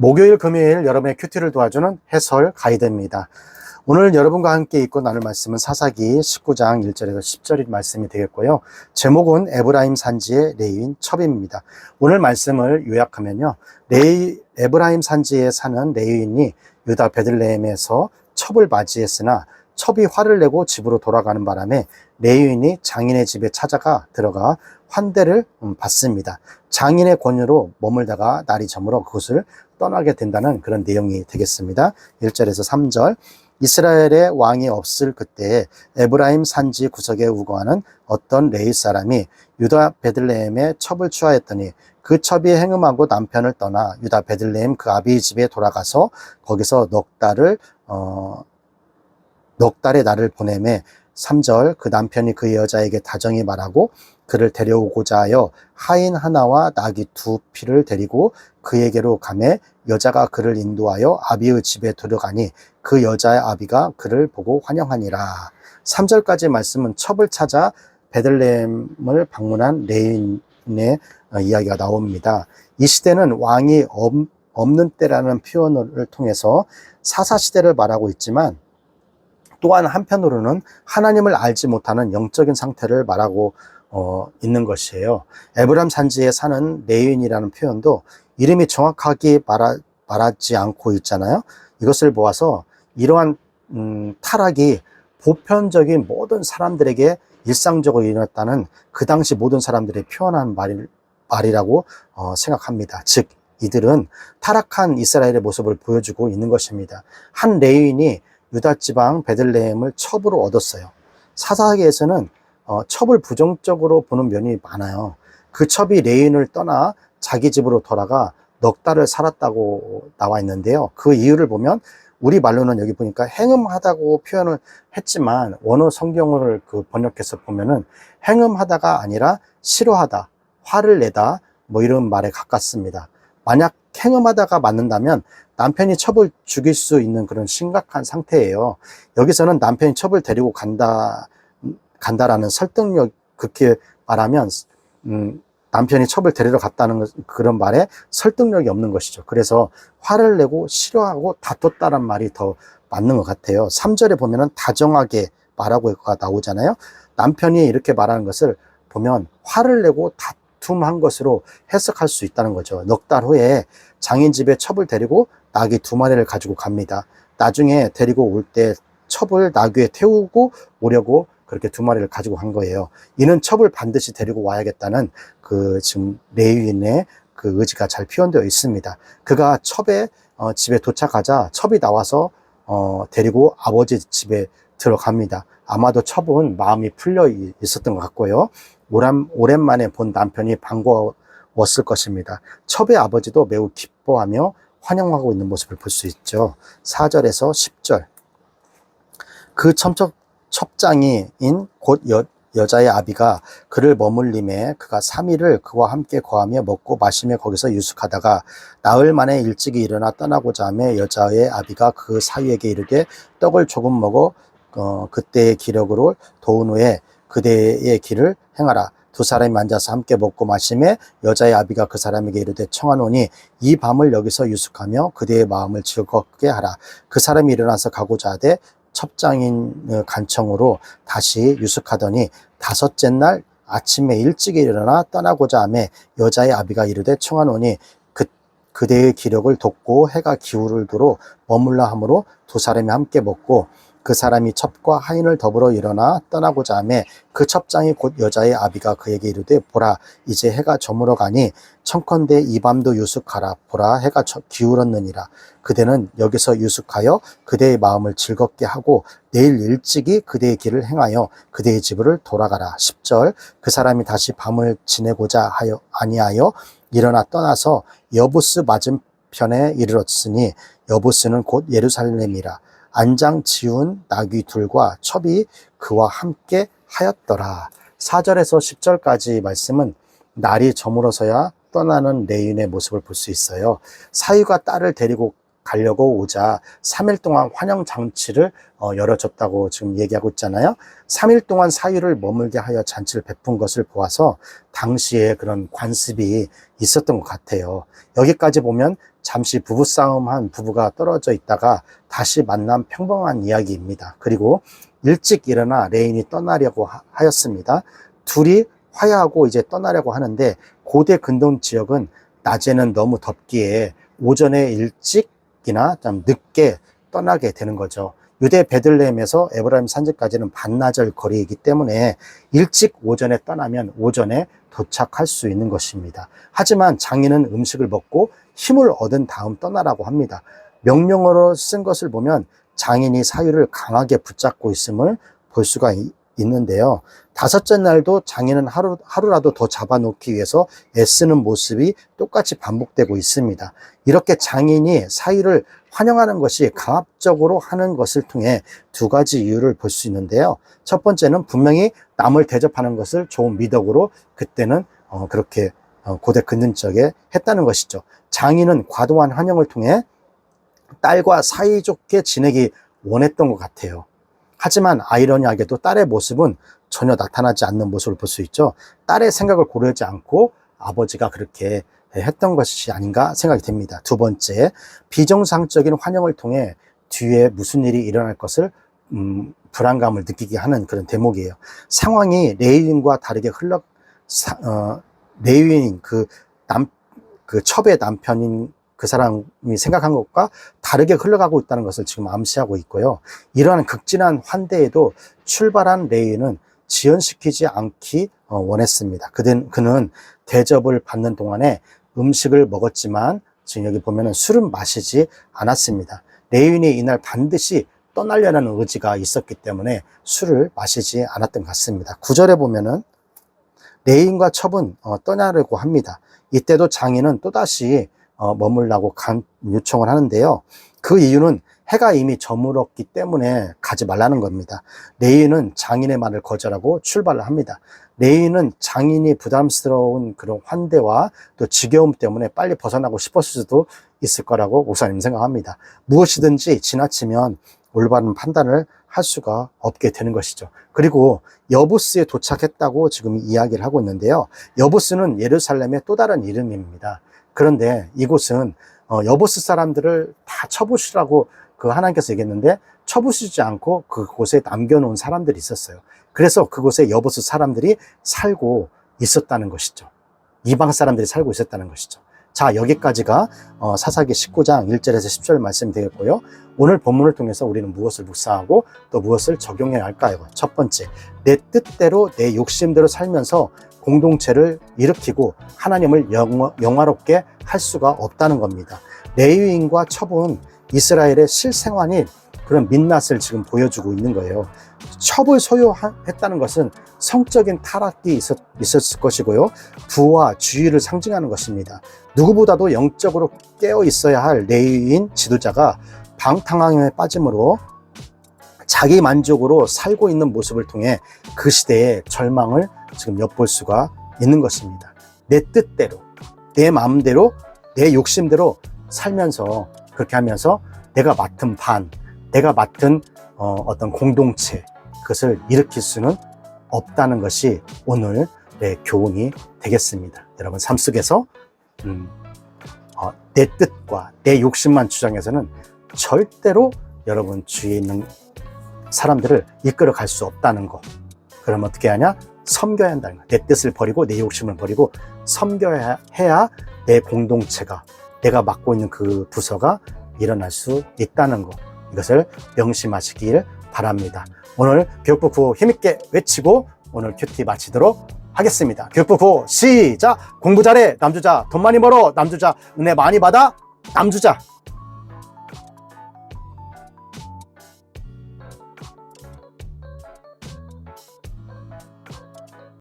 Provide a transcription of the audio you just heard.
목요일, 금요일 여러분의 큐티를 도와주는 해설 가이드입니다. 오늘 여러분과 함께 읽고 나눌 말씀은 사사기 19장 1절에서 10절의 말씀이 되겠고요. 제목은 에브라임 산지의 레위인 첩입니다. 오늘 말씀을 요약하면요. 레이, 에브라임 산지에 사는 레위인이 유다 베들레헴에서 첩을 맞이했으나 첩이 화를 내고 집으로 돌아가는 바람에 레위인이 장인의 집에 찾아가 들어가 환대를 음, 받습니다. 장인의 권유로 머물다가 날이 저물어 그곳을 떠나게 된다는 그런 내용이 되겠습니다. 1절에서 3절. 이스라엘의 왕이 없을 그때에 에브라임 산지 구석에 우거하는 어떤 레이 사람이 유다 베들레헴에 첩을 취하였더니 그 첩이 행음하고 남편을 떠나 유다 베들레헴 그 아비의 집에 돌아가서 거기서 넉 달을 어, 넉 달의 날을 보내매 3절 그 남편이 그 여자에게 다정히 말하고 그를 데려오고자 하여 하인 하나와 나귀 두 피를 데리고 그에게로 가매 여자가 그를 인도하여 아비의 집에 들어가니 그 여자의 아비가 그를 보고 환영하니라. 3절까지 말씀은 첩을 찾아 베들레헴을 방문한 레인의 어, 이야기가 나옵니다. 이 시대는 왕이 없- 없는 때라는 표현을 통해서 사사시대를 말하고 있지만 또한 한편으로는 하나님을 알지 못하는 영적인 상태를 말하고 어, 있는 것이에요. 에브람 산지에 사는 레인이라는 표현도 이름이 정확하게 말하, 말하지 않고 있잖아요. 이것을 보아서 이러한 음, 타락이 보편적인 모든 사람들에게 일상적으로 일어났다는 그 당시 모든 사람들이 표현한 말, 말이라고 어, 생각합니다. 즉 이들은 타락한 이스라엘의 모습을 보여주고 있는 것입니다. 한 레인이 유다 지방 베들레헴을 첩으로 얻었어요. 사사기에서는 어, 첩을 부정적으로 보는 면이 많아요. 그 첩이 레인을 떠나 자기 집으로 돌아가 넉 달을 살았다고 나와 있는데요. 그 이유를 보면 우리 말로는 여기 보니까 행음하다고 표현을 했지만 원어 성경을 그 번역해서 보면은 행음하다가 아니라 싫어하다, 화를 내다 뭐 이런 말에 가깝습니다. 만약 행음하다가 맞는다면 남편이 첩을 죽일 수 있는 그런 심각한 상태예요. 여기서는 남편이 첩을 데리고 간다, 간다라는 설득력, 그렇게 말하면, 음, 남편이 첩을 데리러 갔다는 것- 그런 말에 설득력이 없는 것이죠. 그래서 화를 내고 싫어하고 다퉜다란 말이 더 맞는 것 같아요. 3절에 보면은 다정하게 말하고가 나오잖아요. 남편이 이렇게 말하는 것을 보면 화를 내고 다 툼한 것으로 해석할 수 있다는 거죠. 넉 달 후에 장인 집에 첩을 데리고 나귀 두 마리를 가지고 갑니다. 나중에 데리고 올 때 첩을 나귀에 태우고 오려고 그렇게 두 마리를 가지고 간 거예요. 이는 첩을 반드시 데리고 와야겠다는 그 지금 레위인의 그 의지가 잘 표현되어 있습니다. 그가 첩에 어, 집에 도착하자 첩이 나와서 어, 데리고 아버지 집에 들어갑니다. 아마도 첩은 마음이 풀려 이- 있었던 것 같고요. 오랜, 오랜만에 본 남편이 반가웠을 것입니다. 첩의 아버지도 매우 기뻐하며 환영하고 있는 모습을 볼 수 있죠. 4절에서 10절. 그 첩첩, 첩장이인 곧 여, 여자의 아비가 그를 머물림에 그가 3일을 그와 함께 거하며 먹고 마시며 거기서 유숙하다가 나흘 만에 일찍이 일어나 떠나고자 하며 여자의 아비가 그 사위에게 이르되 떡을 조금 먹어 어, 그때의 기력으로 도운 후에 그대의 길을 행하라. 두 사람이 앉아서 함께 먹고 마시매 여자의 아비가 그 사람에게 이르되 청하노니 이 밤을 여기서 유숙하며 그대의 마음을 즐겁게 하라. 그 사람이 일어나서 가고자 하되 첩장인 간청으로 다시 유숙하더니 다섯째 날 아침에 일찍 일어나 떠나고자 하매 여자의 아비가 이르되 청하노니 그 그대의 기력을 돕고 해가 기울도록 머물라 하므로 두 사람이 함께 먹고 그 사람이 첩과 하인을 더불어 일어나 떠나고자 하매 그 첩장이 곧 여자의 아비가 그에게 이르되 보라 이제 해가 저물어 가니 청컨대 이 밤도 유숙하라. 보라 해가 저- 기울었느니라. 그대는 여기서 유숙하여 그대의 마음을 즐겁게 하고 내일 일찍이 그대의 길을 행하여 그대의 집으로 돌아가라. 10절 그 사람이 다시 밤을 지내고자 하여 아니하여 일어나 떠나서 여부스 맞은 편에 이르렀으니 여부스는 곧 예루살렘이라 안장 지운 나귀 둘과 첩이 그와 함께 하였더라. 4절에서 10절까지 말씀은 날이 저물어서야 떠나는 레인의 모습을 볼 수 있어요. 사위가 딸을 데리고 가려고 오자 3일 동안 환영 장치를 어, 열어줬다고 지금 얘기하고 있잖아요. 3일 동안 사유를 머물게 하여 잔치를 베푼 것을 보아서 당시에 그런 관습이 있었던 것 같아요. 여기까지 보면 잠시 부부싸움한 부부가 떨어져 있다가 다시 만난 평범한 이야기입니다. 그리고 일찍 일어나 레인이 떠나려고 하- 하였습니다. 둘이 화해하고 이제 떠나려고 하는데 고대 근동 지역은 낮에는 너무 덥기에 오전에 일찍 이나 좀 늦게 떠나게 되는 거죠. 유대 베들레헴에서 에브라임 산지까지는 반나절 거리이기 때문에 일찍 오전에 떠나면 오전에 도착할 수 있는 것입니다. 하지만 장인은 음식을 먹고 힘을 얻은 다음 떠나라고 합니다. 명령어로 쓴 것을 보면 장인이 사유를 강하게 붙잡고 있음을 볼 수가 이- 있는데요. 다섯째 날도 장인은 하루, 하루라도 더 잡아놓기 위해서 애쓰는 모습이 똑같이 반복되고 있습니다. 이렇게 장인이 사유를 환영하는 것이 강압적으로 하는 것을 통해 두 가지 이유를 볼 수 있는데요. 첫 번째는 분명히 남을 대접하는 것을 좋은 미덕으로 그때는 어, 그렇게 어, 고대 근근적에 했다는 것이죠. 장인은 과도한 환영을 통해 딸과 사이좋게 지내기 원했던 것 같아요. 하지만 아이러니하게도 딸의 모습은 전혀 나타나지 않는 모습을 볼 수 있죠. 딸의 생각을 고려하지 않고 아버지가 그렇게 했던 것이 아닌가 생각이 됩니다. 두 번째, 비정상적인 환영을 통해 뒤에 무슨 일이 일어날 것을 음, 불안감을 느끼게 하는 그런 대목이에요. 상황이 레이인과 다르게 흘러 사, 어, 레이인 그 남, 그 첩의 남편인 그 사람이 생각한 것과 다르게 흘러가고 있다는 것을 지금 암시하고 있고요. 이러한 극진한 환대에도 출발한 레이는 지연시키지 않기 어, 원했습니다. 그는, 그는 대접을 받는 동안에 음식을 먹었지만 지금 여기 보면은 술은 마시지 않았습니다. 레인이 이날 반드시 떠나려는 의지가 있었기 때문에 술을 마시지 않았던 것 같습니다. 구절에 보면은 레인과 첩은 어, 떠나려고 합니다. 이때도 장인은 또다시 어, 머물라고 간, 요청을 하는데요. 그 이유는 해가 이미 저물었기 때문에 가지 말라는 겁니다. 레이는 장인의 말을 거절하고 출발을 합니다. 레이는 장인이 부담스러운 그런 환대와 또 지겨움 때문에 빨리 벗어나고 싶었을 수도 있을 거라고 목사님 생각합니다. 무엇이든지 지나치면 올바른 판단을 할 수가 없게 되는 것이죠. 그리고 여부스에 도착했다고 지금 이야기를 하고 있는데요. 여부스는 예루살렘의 또 다른 이름입니다. 그런데 이곳은 어, 여부스 사람들을 다 쳐부시라고 그 하나님께서 얘기했는데 쳐부시지 않고 그곳에 남겨놓은 사람들이 있었어요. 그래서 그곳에 여부스 사람들이 살고 있었다는 것이죠. 이방 사람들이 살고 있었다는 것이죠. 자, 여기까지가 어, 사사기 19장 1절에서 10절 말씀이 되겠고요. 오늘 본문을 통해서 우리는 무엇을 묵상하고 또 무엇을 적용해야 할까요? 첫 번째, 내 뜻대로 내 욕심대로 살면서 공동체를 일으키고 하나님을 영화, 영화롭게 할 수가 없다는 겁니다. 레위인과 첩은 이스라엘의 실생활인 그런 민낯을 지금 보여주고 있는 거예요. 첩을 소유했다는 것은 성적인 타락이 있었, 있었을 것이고요. 부와 주의를 상징하는 것입니다. 누구보다도 영적으로 깨어 있어야 할 레위인 지도자가 방탕함에 빠짐으로 자기 만족으로 살고 있는 모습을 통해 그 시대의 절망을 지금 엿볼 수가 있는 것입니다. 내 뜻대로, 내 마음대로, 내 욕심대로 살면서 그렇게 하면서 내가 맡은 반, 내가 맡은 어, 어떤 공동체 그것을 일으킬 수는 없다는 것이 오늘 내 교훈이 되겠습니다. 여러분 삶 속에서 음, 어, 내 뜻과 내 욕심만 주장해서는 절대로 여러분 주위에 있는 사람들을 이끌어 갈 수 없다는 거. 그럼 어떻게 하냐? 섬겨야 한다는 거. 내 뜻을 버리고 내 욕심을 버리고 섬겨야 해야 내 공동체가 내가 맡고 있는 그 부서가 일어날 수 있다는 거. 이것을 명심하시길 바랍니다. 오늘 교육부 구호 힘있게 외치고 오늘 큐티 마치도록 하겠습니다. 교육부 구호 시작! 공부 잘해 남주자 돈 많이 벌어 남주자 은혜 많이 받아 남주자